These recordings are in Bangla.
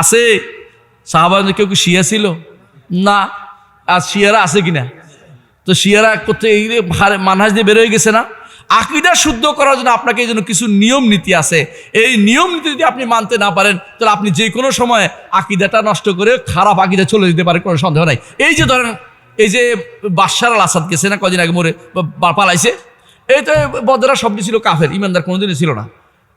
আছে? সাহাবাজ কেউ কি শিয়া ছিল? না। আর শিয়ারা আছে কিনা? তো শিয়ারা করতে এই মানহাজ দিয়ে বেরোয় গেছে না? আকিদা শুদ্ধ করার জন্য আপনাকে এই জন্য কিছু নিয়ম নীতি আছে। এই নিয়ম নীতি যদি আপনি মানতে না পারেন, তাহলে আপনি যে কোনো সময় আকিদাটা নষ্ট করে খারাপ আকিদা চলে যেতে পারে, কোনো সন্দেহ নাই। এই যে ধরেন, এই যে বাদশার আল আসাদ গেছে না, কদিন আগে মরে পালাইছে। এই তো বদরা শব্দ ছিল কাফের, ইমানদার কোনোদিনই ছিল না।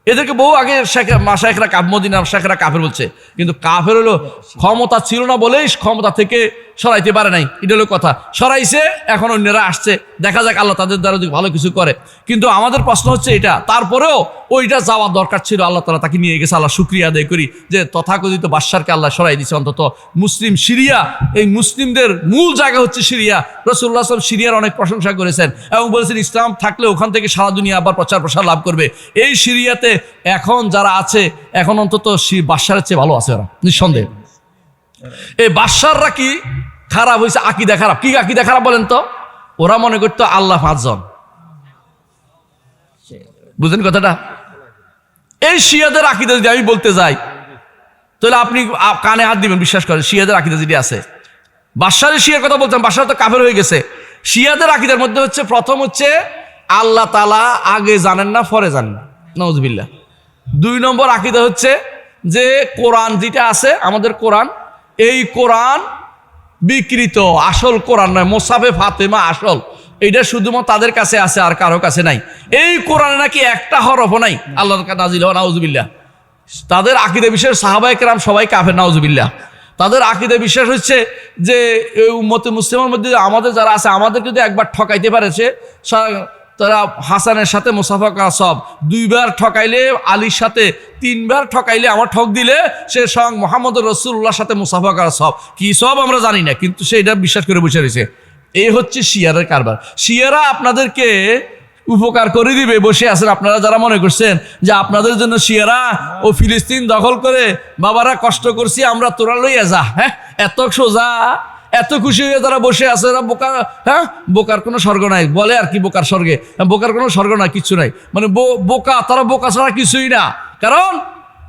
এদেরকে বহু আগে শেখ শেখরা কাপ মদিনার শেখরা কাফের বলছে। কিন্তু কাফের হলো ক্ষমতা ছিল না বলেই ক্ষমতা থেকে সরাইতে পারে নাই। এটা হলো কথা। সরাইছে, এখন অন্যরা আসছে। দেখা যাক আল্লাহ তাদের দ্বারা যদি ভালো কিছু করে। কিন্তু আমাদের প্রশ্ন হচ্ছে এটা। তারপরেও ওইটা যাওয়ার দরকার ছিল। আল্লাহ তালা তাকে নিয়ে গেছে। আল্লাহ শুক্রিয়া আদায় করি যে তথাকথিত বাদশারকে আল্লাহ সরাই দিছে অন্তত মুসলিম সিরিয়া, এই মুসলিমদের মূল জায়গা হচ্ছে সিরিয়া। রসুল্লাহ আসলাম সিরিয়ার অনেক প্রশংসা করেছেন এবং বলেছেন, ইসলাম থাকলে ওখান থেকে সারা দুনিয়া আবার প্রচার প্রসার লাভ করবে। এই সিরিয়াতে এখন যারা আছে, এখন অন্তত বাদশারের চেয়ে ভালো আছে ওরা। নিঃসন্দেহ। এই বাদশাররা কি খারাপ হয়েছে আকিদা খারাপ। কি আকিদা খারাপ বলেন তো? ওরা মনে করতো আল্লাহ পাঁচজন। বুঝলেন কথাটা? এই শিয়াদের আকিদা যদি আমি বলতে যাই, তাহলে আপনি কানে হাত দিবেন, বিশ্বাস করেন, শিয়াদের আকিদা যেটি আছে। বাদশারের শিয়ার কথা বলতাম বাদশার তো কাফের হয়ে গেছে। শিয়াদের আকিদার মধ্যে হচ্ছে, প্রথম হচ্ছে, আল্লাহ তালা আগে জানেন না, পরে জানেন নজবিল্লা দুই নম্বর আকিদা হচ্ছে যে, কোরআন যেটা আছে, আমাদের কোরআন এই কোরআন বিকৃত, আসল কোরআন নয়, মোসাফে ফাতেমা আসল। এটা শুধুমাত্র তাদের কাছে আছে আর কারও কাছে নাই। এই কোরআনে নাকি একটা হরফও নাই। আল্লাহর কা- নাজিল হওয়া, নাউজুবিল্লাহ। তাদের আকিদে সাহাবাই কেরাম সবাই কাফের, নাউজুবিল্লাহ। তাদের আকিদে বিশ্বাস হচ্ছে যে উম্মতে মুসলিমের মধ্যে আমাদের যারা আছে আমাদের যদি একবার ঠকাইতে পারে সা- তারা হাসানের সাথে মুসাফা করা সব। দুইবার ঠকাইলে আলীর সাথে, তিনবার ঠকাইলে আমার ঠক দিলে সে সং মোহাম্মদ রসুল্লাহর সাথে মুসাফা করা সব। কি সব আমরা জানি না, কিন্তু সে এটা বিশ্বাস করে বসে রয়েছে। এই হচ্ছে শিয়ারের কারবার। শিয়ারা আপনাদেরকে উপকার করে দিবে, বসে আছেন আপনারা যারা মনে করছেন যে আপনাদের জন্য শিয়ারা ও ফিলিস্তিন দখল করে, বাবারা কষ্ট করছি, আমরা তোরা লইয়া যা হ্যাঁ? এত সোজা। এত খুশি হয়ে তারা বসে আছে, এরা বোকা হ্যাঁ? বোকার কোনো স্বর্গ নাই। বলে আর কি বোকার স্বর্গে? বোকার কোনো স্বর্গ নাই কিছু নাই। মানে বোকা, তারা বোকা ছাড়া কিছুই না। কারণ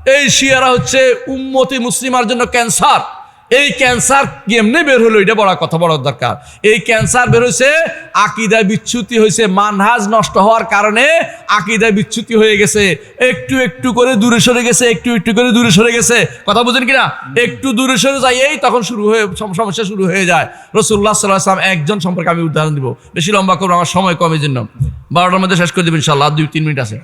এই শিয়ারা হচ্ছে উম্মতি মুসলিমার জন্য ক্যান্সার। এই ক্যান্সার কেমনে বের হলো এটা বড় কথা বড় দরকার। এই ক্যান্সার বের হয়েছে আকিদা বিচ্যুতি হয়েছে, মানহাজ নষ্ট হওয়ার কারণে আকিদা বিচ্যুতি হয়ে গেছে। একটু একটু করে দূরে সরে গেছে, একটু একটু করে দূরে সরে গেছে। কথা বুঝেন কিনা? একটু দূরে সরে যাই এই তখন শুরু হয়ে, সম- সমস্যা শুরু হয়ে যায়। রসুল্লাহ সাল্লাহ আসলাম একজন সম্পর্কে আমি উদাহরণ দিব। বেশি লম্বা করব আমার সময় কমের জন্য বারোটার মধ্যে শেষ করে দেবেন ইনশাল্লাহ দুই, তিন মিনিট আছে।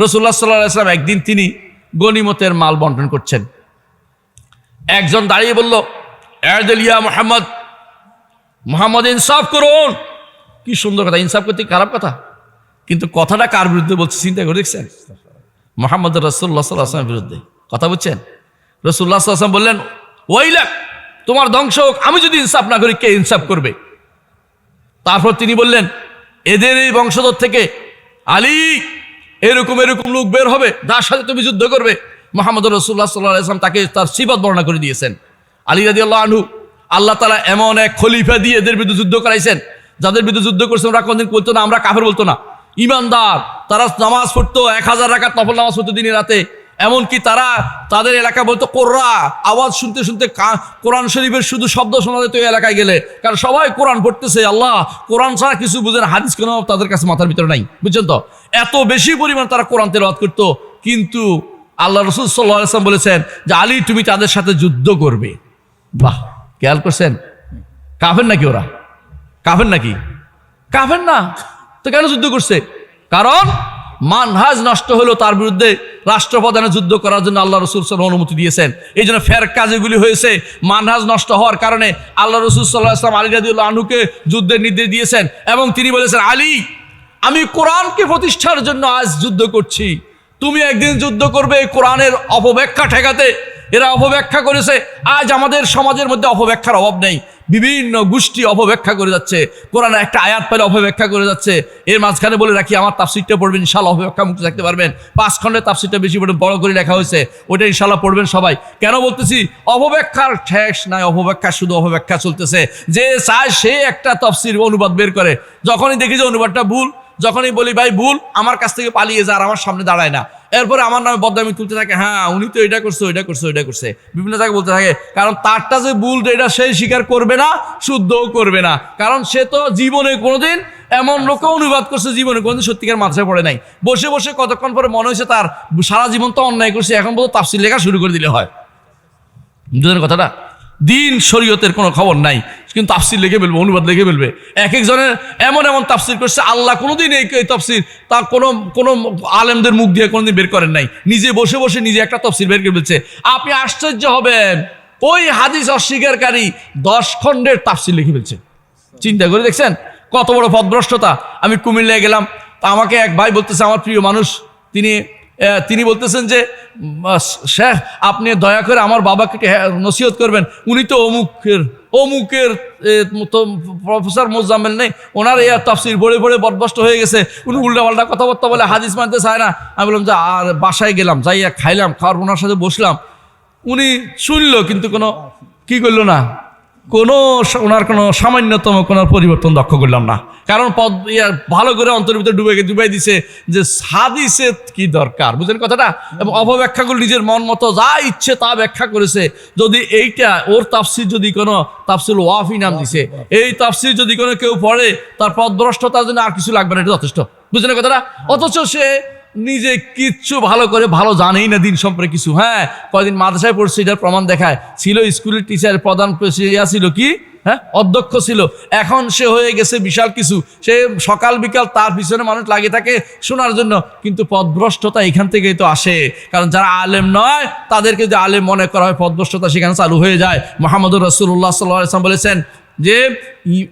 রসুল্লাহ সাল্লাহ আসলাম একদিন তিনি গনিমতের মাল বন্টন করছেন। একজন দাঁড়িয়ে বলল, এরদেলিয়া মোহাম্মদ মোহাম্মদ ইনসাফ করুন। কি সুন্দর কথা, ইনসাফ করতে খারাপ কথা? কিন্তু কথাটা কার বিরুদ্ধে বলছে চিন্তা করে দেখছেন? মোহাম্মদ রসুল্লাহ সাল্লাহামের বিরুদ্ধে। কথা বুঝছেন? রসুল্লাহ সাল্লাম বললেন, ওইলাক, তোমার ধ্বংস হোক, আমি যদি ইনসাফ না করি, কে ইনসাফ করবে? তারপর তিনি বললেন, এদের এই বংশধর থেকে আলী, এরকম এরকম লোক বের হবে, যার সাথে তুমি যুদ্ধ করবে। মোহাম্মদ রসুল্লাহ সাল্লাহ ইসলাম তাকে তার সিবত বর্ণনা করে দিয়েছেন। আলী রাজি আল্লাহ আনহু, আল্লাহ তালা এমন এক খলিফা দিয়ে এদের বিরুদ্ধে যুদ্ধ করাইছেন। যাদের বিরুদ্ধে যুদ্ধ করছেন, ওরা কোনদিন বলতো না, আমরা কাফের বলতো না। ইমানদার, তারা নামাজ পড়তো, এক হাজার রাখাত নফল নামাজ পড়তো দিনে রাতে। এমনকি তারা তাদের এলাকা বলতো, কোররা আওয়াজ শুনতে শুনতে কোরআন শরীফের শুধু শব্দ শোনা যেত এলাকায় গেলে। কারণ সবাই কোরআন পড়তেছে, আল্লাহ কোরআন ছাড়া কিছু বুঝেন হাদিস কেন তাদের কাছে মাথার ভিতরে নাই। বুঝছেন তো? এত বেশি পরিমাণ তারা কোরআন তেলাওয়াত করতো, কিন্তু আল্লাহ রসুল সাল্লাহ আসলাম বলেছেন যে, আলী, তুমি তাদের সাথে যুদ্ধ করবে। বাহ, খেয়াল করছেন? কাফের নাকি ওরা? কাফের নাকি? কাফের না। তো কেন যুদ্ধ করছে? কারণ মানহাজ নষ্ট হলো তার বিরুদ্ধে রাষ্ট্রপ্রধানে যুদ্ধ করার জন্য আল্লাহ রসুল সাল্লাম অনুমতি দিয়েছেন। এই জন্য ফের কাজেগুলি হয়েছে। মানহাজ নষ্ট হওয়ার কারণে আল্লাহ রসুল সাল্লাহ আসলাম আলী রাদিউল্লাহ আনুকে যুদ্ধের নির্দেশ দিয়েছেন এবং তিনি বলেছেন, আলী, আমি কোরআনকে প্রতিষ্ঠার জন্য আজ যুদ্ধ করছি। তুমি একদিন যুদ্ধ করবে এই কোরআনের অপব্যাখ্যা ঠেকাতে। এরা অপব্যাখ্যা করেছে, আজ আমাদের সমাজের মধ্যে অপব্যাখ্যার অভাব নেই। বিভিন্ন গোষ্ঠী অপব্যাখ্যা করে যাচ্ছে, কোরআনে একটা আয়াত পেলে অপব্যাখ্যা করে যাচ্ছে। এর মাঝখানে বলে রাখি, আমার তাফসিরটা পড়বেন ইনশাল্লাহ অপব্যাখ্যা মুক্ত থাকতে পারবেন। পাঁচ খণ্ডের তাফসিরটা বেশি পড়ে বড় করে লেখা হয়েছে ওটা ইনশাল্লাহ পড়বেন সবাই। কেন বলতেছি, অপব্যাখ্যার ঠেস নাই, অপব্যাখ্যা শুধু অপব্যাখ্যা চলতেছে। যে চায় সে একটা তফসির অনুবাদ বের করে। যখনই দেখি যে অনুবাদটা ভুল যখনই বলি, ভাই, ভুল, আমার কাছ থেকে পালিয়ে যা আর আমার সামনে দাঁড়ায় না। এরপরে আমার নামে বদনামি তুলতে থাকে হ্যাঁ উনি তো এটা করছে, ওইটা করছে ওইটা করছে। বিভিন্ন জায়গায় বলতে থাকে, কারণ তারটা যে ভুল, এটা সে স্বীকার করবে না, শুদ্ধও করবে না। কারণ সে তো জীবনে কোনোদিন এমন লোকে অনুবাদ করছে, জীবনে কোনোদিন সত্যিকার মাথায় পড়ে নাই। বসে বসে কতক্ষণ পরে মনে হয়েছে তার সারা জীবন তো অন্যায় করছে, এখন পর্যন্ত তাফসিল লেখা শুরু করে দিলে হয়। দুজনের কথাটা? দিন শরীয়তের কোনো খবর নাই। কিন্তু তাফসির লিখে ফেলবে, অনুবাদ লিখে ফেলবে। এক একজনের এমন এমন তাফসির করছে, আল্লাহ কোনোদিন এই তাফসির তা কোনো কোনো আলেমদের মুখ দিয়ে কোনোদিন বের করেন নাই। নিজে বসে বসে নিজে একটা তফসির বের করে ফেলছে। আপনি আশ্চর্য হবেন, ওই হাদিস অস্বীকারী দশ খণ্ডের তাফসির লিখে ফেলছে। চিন্তা করে দেখছেন? কত বড় পদভ্রষ্টতা। আমি কুমিল্লায় গেলাম, তা আমাকে এক ভাই বলতেছে, আমার প্রিয় মানুষ, তিনি তিনি বলতেছেন যে শেখ আপনি দয়া করে আমার বাবাকে হ্যাঁ, নসিহত করবেন। উনি তো অমুকের অমুকের প্রফেসর মোজাম্মেল নেই। ওনার এই তফসির বড়ে বড়ে বদভস্ত হয়ে গেছে। উনি উল্টাপাল্টা কথাবার্তা বলে হাদিস মানতে চায় না। আমি বললাম যে আর বাসায় গেলাম যাইয়া খাইলাম খাওয়ার ওনার সাথে বসলাম। উনি শুনলো কিন্তু কোনো কি করল না। কোনো ওনার কোনো সামান্যতম কোনো পরিবর্তন লক্ষ্য করলাম না। কারণ পদ, ইয়া, ভালো করে অন্তরের ভিতরে ডুবে ডুবাই দিছে যে সাদিসে কি দরকার, বুঝলেন কথাটা? এবং অপব্যাখ্যাগুলো নিজের মন মতো যা ইচ্ছে তা ব্যাখ্যা করেছে। যদি এইটা, ওর তাফসির যদি কোনো তাফসিল ওয়াফি নাম দিছে, এই তাফসির যদি কোনো কেউ পড়ে, তার পদভ্রষ্টতার জন্য আর কিছু লাগবে না, এটা যথেষ্ট, বুঝলেন কথাটা? অথচ সে নিজে কিচ্ছু ভালো করে ভালো জানেই না দিন সম্পর্কে কিছু হ্যাঁ? কয়দিন মাদ্রাসায় পড়ছে, এটার প্রমাণ দেখায়। ছিল স্কুলের টিচার প্রধান ছিল কি? হ্যাঁ? অধ্যক্ষ ছিল। এখন সে হয়ে গেছে বিশাল কিছু। সে সকাল, বিকাল তার পিছনে মানুষ লাগিয়ে থাকে শোনার জন্য। কিন্তু পদভ্রষ্টতা এখান থেকেই তো আসে। কারণ যারা আলেম নয়, তাদেরকে যে আলেম মনে করা হয়, পদভ্রষ্টতা সেখানে চালু হয়ে যায়। মোহাম্মদুর রসুল্লাহ সাল্লাম বলেছেন যে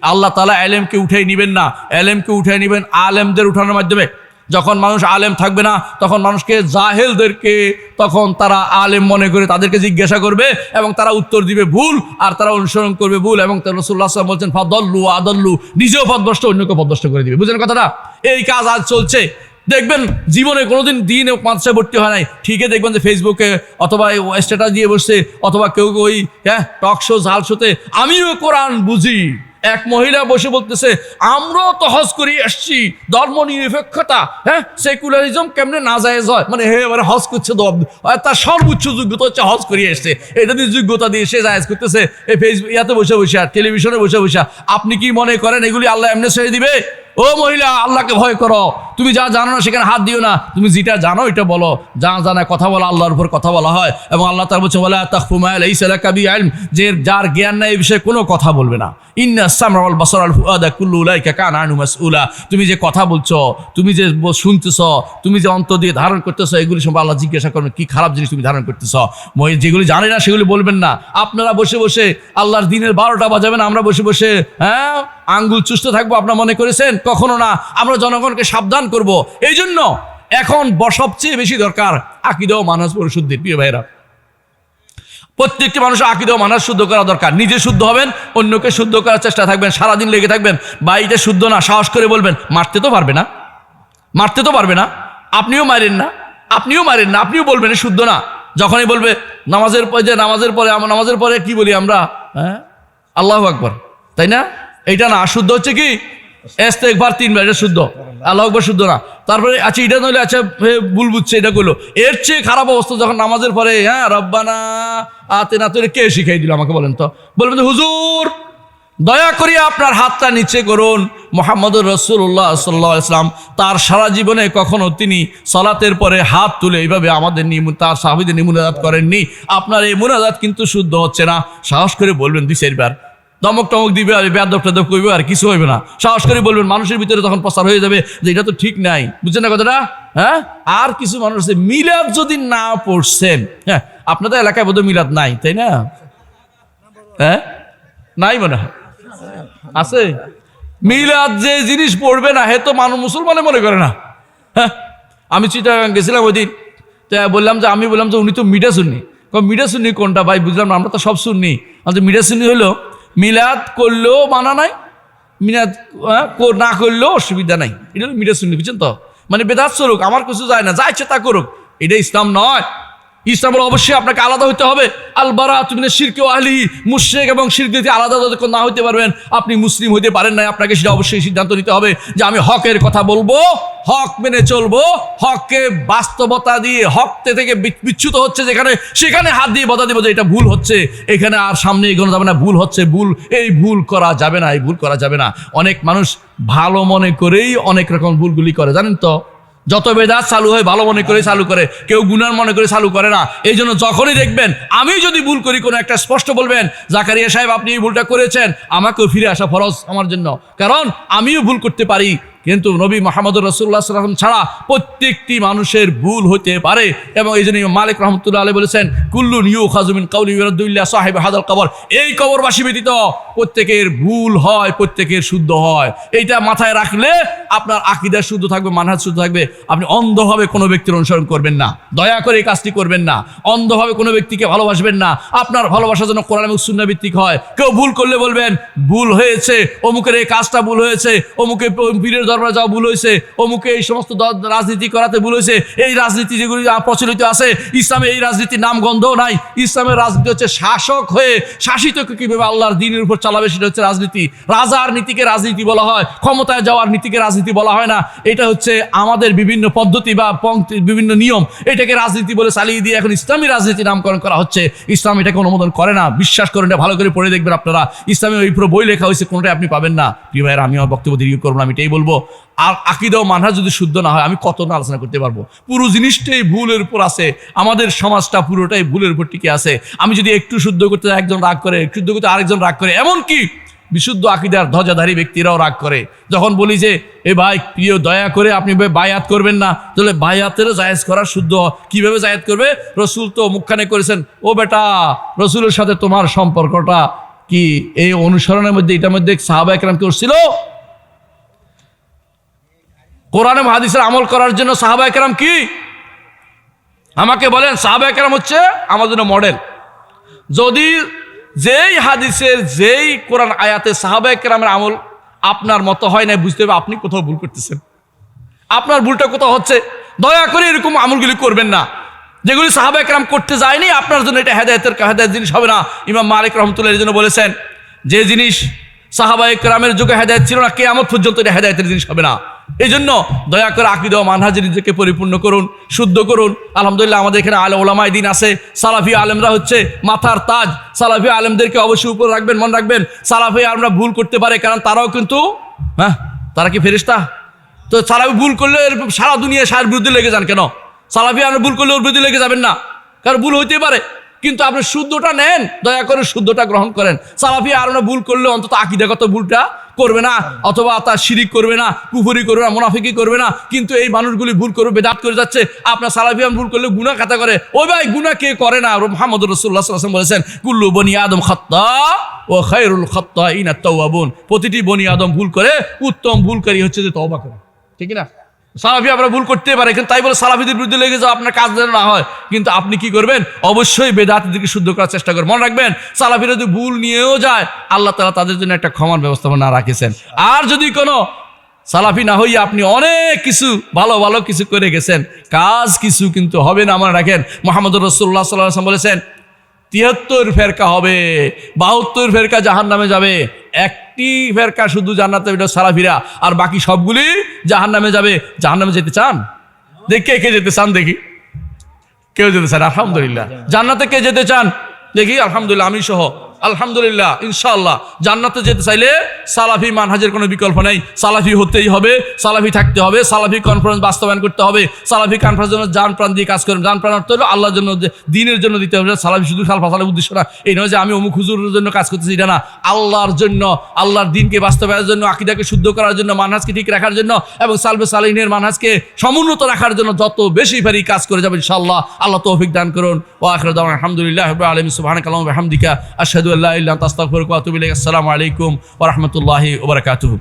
আল্লাহ তালা আলেমকে উঠাই নিবেন না। আলেমকে উঠাই নিবেন আলেমদের উঠানোর মাধ্যমে। যখন মানুষ আলেম থাকবে না, তখন মানুষকে জাহেলদেরকে, তখন তারা আলেম মনে করে তাদেরকে জিজ্ঞাসা করবে এবং তারা উত্তর দিবে ভুল আর তারা অনুসরণ করবে ভুল এবং রসুল্লাহ বলছেন, ফাদল্লু আদল্লু নিজেও পদভ্রষ্ট অন্যকে পদভ্রষ্ট করে দিবে। বুঝলেন কথাটা? এই কাজ আজ চলছে। দেখবেন জীবনে কোনোদিন দিন মাদ্রাসায় ভর্তি হয় নাই। ঠিকই দেখবেন যে ফেসবুকে অথবা স্ট্যাটাস দিয়ে বসছে, অথবা কেউ কেউ ওই হ্যাঁ টক শো ঝাল শোতে আমিও কোরআন বুঝি। এক মহিলা বসে বলতেছে, আমরাও তো হজ করে এসছি ধর্ম নিরপেক্ষতা হ্যাঁ? সেকুলারিজম কেমনে না যায় হয়? মানে হে এবারে হজ করছে তার সর্বোচ্চ যোগ্যতা হচ্ছে হজ করিয়ে এসছে এটা দিয়ে যোগ্যতা দিয়ে সে জায়েজ করতেছে। এই ফেসবুক ইয়াতে বসে বসে, আর টেলিভিশনে বসে বসে। আপনি কি মনে করেন এগুলি আল্লাহ এমনি ছেড়ে দিবে? ও মহিলা, আল্লাহকে ভয় করো। তুমি যা জানো না, সেখানে হাত দিও না। তুমি যেটা জানো, এটা বলো। যা জানা কথা বলা, আল্লাহর উপর কথা বলা হয়। এবং আল্লাহ তার বলছে বলা তাকফুমায়াল এই সালাকাবি আলম যে যার জ্ঞান নাই এই বিষয়ে কোনো কথা বলবে না। ইন্না বাসর আল ফুআদা কুল্লু উলাইকা কান আনু মাসউলা। তুমি যে কথা বলছো, তুমি যে শুনতেছ, তুমি যে অন্তর দিয়ে ধারণ করতেছো, এগুলি সম্পর্কে আল্লাহ জিজ্ঞাসা করবেন কি খারাপ জিনিস তুমি ধারণ করতেছ? যেগুলি জানে না, সেগুলি বলবেন না। আপনারা বসে বসে আল্লাহর দিনের বারোটা বাজাবেন, আমরা বসে বসে হ্যাঁ আঙ্গুল চুষ্ট থাকব, আপনারা মনে করেছেন? কখনো না। আমরা জনগণকে সাবধান করব। এই জন্য এখন সবচেয়ে বেশি দরকার আকিদাও মানস পরিশুদ্ধির প্রিয় ভাইরা প্রত্যেকটি মানুষের আকিদাও মানস শুদ্ধ করা দরকার। নিজে শুদ্ধ হবেন, অন্যকে শুদ্ধ করার চেষ্টা থাকবেন, সারাদিন লেগে থাকবেন। বাড়িতে শুদ্ধ না, সাহস করে বলবেন, মারতে তো পারবে না। মারতে তো পারবে না। আপনিও মারেন না, আপনিও মারেন না, আপনিও বলবেন শুদ্ধ না। যখনই বলবে, নামাজের পরে যে, নামাজের পরে আমরা নামাজের পরে কি বলি আমরা? হ্যাঁ? আল্লাহ আকবর। তাই না? এইটা না, শুদ্ধ হচ্ছে কি? একবার তিনবার, এটা শুদ্ধ। আল্লাহ আকবর শুদ্ধ না। তারপরে আচ্ছা এটা নইলে আচ্ছা ভুল বুঝছে, এটা করল এর চেয়ে খারাপ অবস্থা যখন নামাজের পরে হ্যাঁ রব্বানা আতে না তো এটা কে শিখাই দিল আমাকে বলেন তো? বলবেন হুজুর, দয়া করে আপনার হাতটা নিচে করুন। মোহাম্মদুর রসুল্লাহ তার সারা জীবনে কখনো তিনি সলাতের পরে হাত তুলে এইভাবে আমাদের তার সাহাবিদের নিমুনাজাত করেননি। আপনার এই মুনাজাত কিন্তু শুদ্ধ হচ্ছে না। সাহস করে বলবেন দুই চারবার দমক টমক দিবে আর বেদব টেদব করবে আর কিছু হইবে না। সাহস করে বলবেন, মানুষের ভিতরে তখন প্রচার হয়ে যাবে যে এটা তো ঠিক নাই। বুঝছেন না কথাটা? হ্যাঁ? আর কিছু মানুষ আছে, মিলাদ যদি না পড়ছেন হ্যাঁ আপনাদের এলাকায় বোধহয় মিলাদ নাই, তাই না? হ্যাঁ? নাই মনে হয়। আছে? মিলাদ যে জিনিস পড়বে না, হে তো মানুষ মুসলমানে মনে করে না। হ্যাঁ? আমি চিটাগাং গেছিলাম ওই দিন, তো বললাম যে, আমি বললাম যে, উনি তো মিডা শুননি মিডা শুননি কোনটা? ভাই, বুঝলাম না, আমরা তো সব শুননি আমাদের মিডা শুননি হলো মিলাদ করলেও মানা নাই মিলাদ হ্যাঁ, না করলেও অসুবিধা নাই। এটা হলো মিডা শুননি বুঝছেন তো? মানে বেদাত স্বরূপ আমার কিছু যায় না যা ইচ্ছে তা করুক। এটা ইসলাম নয়। ইসলাম অবশ্যই আপনাকে আলাদা হতে হবে। আলবারা তুমি শিরকে আহলি মুশ্রেক এবং শিরকে আলাদা যতক্ষণ না হতে পারবেন আপনি মুসলিম হতে পারেন না আপনাকে সেটা অবশ্যই সিদ্ধান্ত নিতে হবে যে আমি হকের কথা বলব। হক মেনে চলবো। হককে বাস্তবতা দিয়ে হক থেকে বিচ্যুত হচ্ছে যেখানে, সেখানে হাত দিয়ে বদা দিব যে এটা ভুল হচ্ছে। এখানে আর সামনে এগোনো যাবে না। ভুল হচ্ছে ভুল। এই ভুল করা যাবে না, এই ভুল করা যাবে না। অনেক মানুষ ভালো মনে করেই অনেক রকম ভুলগুলি করে, জানেন তো? যত বেদাত চালু হয়, ভালো মনে করে চালু করে। কেউ গুনার মনে করে চালু করে না। এই জন্য যখনই দেখবেন, আমি যদি ভুল করি, কোনো একটা স্পষ্ট বলবেন, জাকারিয়া সাহেব, আপনি এই ভুলটা করেছেন, আমাকেও ফিরে আসা ফরজ আমার জন্য। কারণ আমিও ভুল করতে পারি। কিন্তু নবী মোহাম্মদ রসুল্লাহ সাল্লাম ছাড়া প্রত্যেকটি মানুষের ভুল হতে পারে। এবং এই জন্য মালিক রহমতুল্লাহ আলী বলেছেন, কুল্লুন ইউ খাজুমিন কাউলি ইউরদুল্লাহ সাহেব হাদাল কবর। এই কবরবাসী ব্যতীত প্রত্যেকের ভুল হয়, প্রত্যেকের শুদ্ধ হয়। এইটা মাথায় রাখলে আপনার আকিদা শুদ্ধ থাকবে, মানহাজ শুদ্ধ থাকবে। আপনি অন্ধভাবে কোনো ব্যক্তির অনুসরণ করবেন না। দয়া করে এই কাজটি করবেন না। অন্ধভাবে কোনো ব্যক্তিকে ভালোবাসবেন না। আপনার ভালোবাসার জন্য কোরআন এবং শূন্য ভিত্তিক হয়। কেউ ভুল করলে বলবেন, ভুল হয়েছে, অমুকের এই কাজটা ভুল হয়েছে, অমুকের পীরের দরবারে যাওয়া ভুল হয়েছে, অমুকে এই সমস্ত রাজনীতি করাতে ভুল হয়েছে, এই রাজনীতি যেগুলি প্রচলিত আছে, ইসলামে এই রাজনীতির নাম গন্ধও নাই, ইসলামের রাজনীতি হচ্ছে শাসক হয়ে শাসিতকে কীভাবে আল্লাহর দিনের উপর চালাবে সেটা হচ্ছে রাজনীতি। রাজার নীতিকে রাজনীতি বলা হয়, ক্ষমতায় যাওয়ার নীতিকে রাজনীতি বলা হয় না, এটা হচ্ছে আমাদের বিভিন্ন পদ্ধতি বা পংক্তি, বিভিন্ন নিয়ম, এটাকে রাজনীতি বলে চালিয়ে দিয়ে এখন ইসলামী রাজনীতি নামকরণ করা হচ্ছে। ইসলাম এটাকে অনুমোদন করে না, বিশ্বাস করেন এটা ভালো করে পড়ে দেখবেন আপনারা। ইসলামে ওই পুরো বই লেখা হয়েছে, কোনোটাই আপনি পাবেন না। প্রিয় ভাইয়ের, আমি আমার বক্তব্য দীর্ঘ করব না, আমি এটাই বলব। আর আকিদা ও মানহাজ যদি শুদ্ধ না হয়, আমি কত না আলোচনা করতে পারব? পুরো জিনিসটাই ভুলের উপর আছে। আমাদের সমাজটা পুরোটাই ভুলের উপর টিকে আছে। আমি যদি একটু শুদ্ধ করতে একজন রাগ করে শুদ্ধ করতে আরেকজন রাগ করে এমন কি বিশুদ্ধ আকিদার ধ্বজাধারী ব্যক্তিরাও রাগ করে। যখন বলি যে, এ ভাই, প্রিয়, দয়া করে আপনি বায়াত করবেন না, তাহলে বায়াতেরও জায়েজ করা শুদ্ধ। কীভাবে জায়েজ করবে? রসুল তো মুখখানে করেছেন, ও বেটা, রসুলের সাথে তোমার সম্পর্কটা কি? এই অনুসরণের মধ্যে, এটার মধ্যে সাহাবা একরাম করছিল কোরআনে হাদিসের আমল করার জন্য সাহাবা একরাম কি? আমাকে বলেন সাহাবা একরাম হচ্ছে আমার জন্য মডেল যদি যেই হাদিসের যেই কোরআন আয়াতে সাহাবা একরামের আমল আপনার মতো হয় না বুঝতে হবে আপনি কোথাও ভুল করতেছেন। আপনার ভুলটা কোথাও হচ্ছে, দয়া করে এরকম আমলগুলি করবেন না। যেগুলি সাহাবা একরাম করতে যায়নি, আপনার জন্য এটা হেদায়তের হেদায়ত জিনিস হবে না। ইমাম মালিক রহমতুল্লাহ এর জন্য বলেছেন, যে জিনিস সাহাবা একরামের যুগে হেদায়ত ছিল না, কেয়ামত পর্যন্ত এটা হেদায়তের জিনিস হবে না। এই জন্য দয়া করে আকিদ মানহাজে নিজেকে পরিপূর্ণ করুন, শুদ্ধ করুন। আলহামদুলিল্লাহ আমাদের এখানে আলে ওলামায় দিন আছে। সালাফি আলেমরা হচ্ছে মাথার তাজ। সালাফি আলেমদেরকে অবশ্যই উপর রাখবেন, মনে রাখবেন, সালাফি আমরা ভুল করতে পারে, কারণ তারাও কিন্তু হ্যাঁ তারা কি ফেরিস্তা তো সালাফি ভুল করলে সারা দুনিয়া সার বিরুদ্ধে লেগে যান কেন? সালাফি আমরা ভুল করলে ওর বিরুদ্ধে লেগে যাবেন না। কারণ ভুল হইতে পারে। কিন্তু আপনি শুদ্ধটা নেন, দয়া করে শুদ্ধটা গ্রহণ করেন। সালাফি আর ভুল করলে অন্তত আকিদাগত ভুলটা করবে না, অথবা তার শিরিক করবে না, কুফুরি করবে না, মুনাফিকি করবে না, কিন্তু এই মানুষগুলি ভুল করবে, বেদাত করে যাচ্ছে, আপনার সালাফিয়ান ভুল করলে গুণা খাতা করে। ওই ভাই গুণা কে করে না? মোহাম্মদ রসুল্লাহ সাল্লাম বলেছেন, কুল্লু বনি আদম খত্তা ও খায়রুল খত্তা ইনা তৌয়াবুন প্রতিটি বনি আদম ভুল করে, উত্তম ভুলকারী হচ্ছে যে তওবা করে। ঠিক না? সালাফি আপনারা ভুল করতে পারে, কিন্তু তাই বলে সালাফিদের বিরুদ্ধে লেগে যাও আপনার কাজ যেন না হয়। কিন্তু আপনি কি করবেন? অবশ্যই বেদাতিদেরকে শুদ্ধ করার চেষ্টা করবেন। মনে রাখবেন, সালাফিরা যদি ভুল নিয়েও যায়, আল্লাহ তালা তাদের জন্য একটা ক্ষমার ব্যবস্থাপনা রাখেছেন। আর যদি কোনো সালাফি না হইয়া আপনি অনেক কিছু, ভালো ভালো কিছু করে গেছেন, কাজ কিছু কিন্তু হবে না, মনে রাখেন। মোহাম্মদ রসুল্লাহ সাল্লাহ বলেছেন, তিয়াত্তর ফেরকা হবে, বাহাত্তর ফেরকা জাহান নামে যাবে। একটি ফেরকা শুধু জান্নাতে, এটা সারাফিরা আর বাকি সবগুলি জাহান নামে যাবে। জাহান নামে যেতে চান? দেখি, কে কে যেতে চান দেখি। কেউ যেতে চান, আলহামদুলিল্লাহ। জান্নাতে কে যেতে চান? দেখি, আলহামদুলিল্লাহ, আমি সহ। আলহামদুলিল্লাহ, ইনশাআল্লাহ। জান্নাতে যেতে চাইলে সালাফি মানহাজের কোনো বিকল্প নেই। সালাফি হতেই হবে, সালাফি থাকতে হবে, সালাফি কনফারেন্স বাস্তবায়ন করতে হবে, সালাফি কনফারেন্স জন্য যান প্রাণ দিয়ে কাজ করবেন যান প্রাণ অর্থ হলো আল্লাহর জন্য, দিনের জন্য দিতে হবে। সালাফি শুধু সালফা সালাফ উদ্দেশ্য না, এই নয় যে আমি অমুক হুজুরের জন্য কাজ করতেছি, এটা না। আল্লাহর জন্য, আল্লাহর দিনকে বাস্তবায়নের জন্য, আকিদাকে শুদ্ধ করার জন্য, মানহাজকে ঠিক রাখার জন্য এবং সালফে সালিনের মানহাজকে সমুন্নত রাখার জন্য যত বেশি পারি কাজ করে যাবেন ইনশাআল্লাহ, আল্লাহ তৌফিক দান করুন। ও আখরদ আলহামদুলিল্লাহ আলম সুবাহ কালাম হামদিকা আশহাদু আল্লাহ ইল্লাহ তাস্তাগফিরুকা ওয়া আতুবু ইলাইক আসসালামু আলাইকুম ওয়া রাহমাতুল্লাহি ওয়া বারাকাতুহু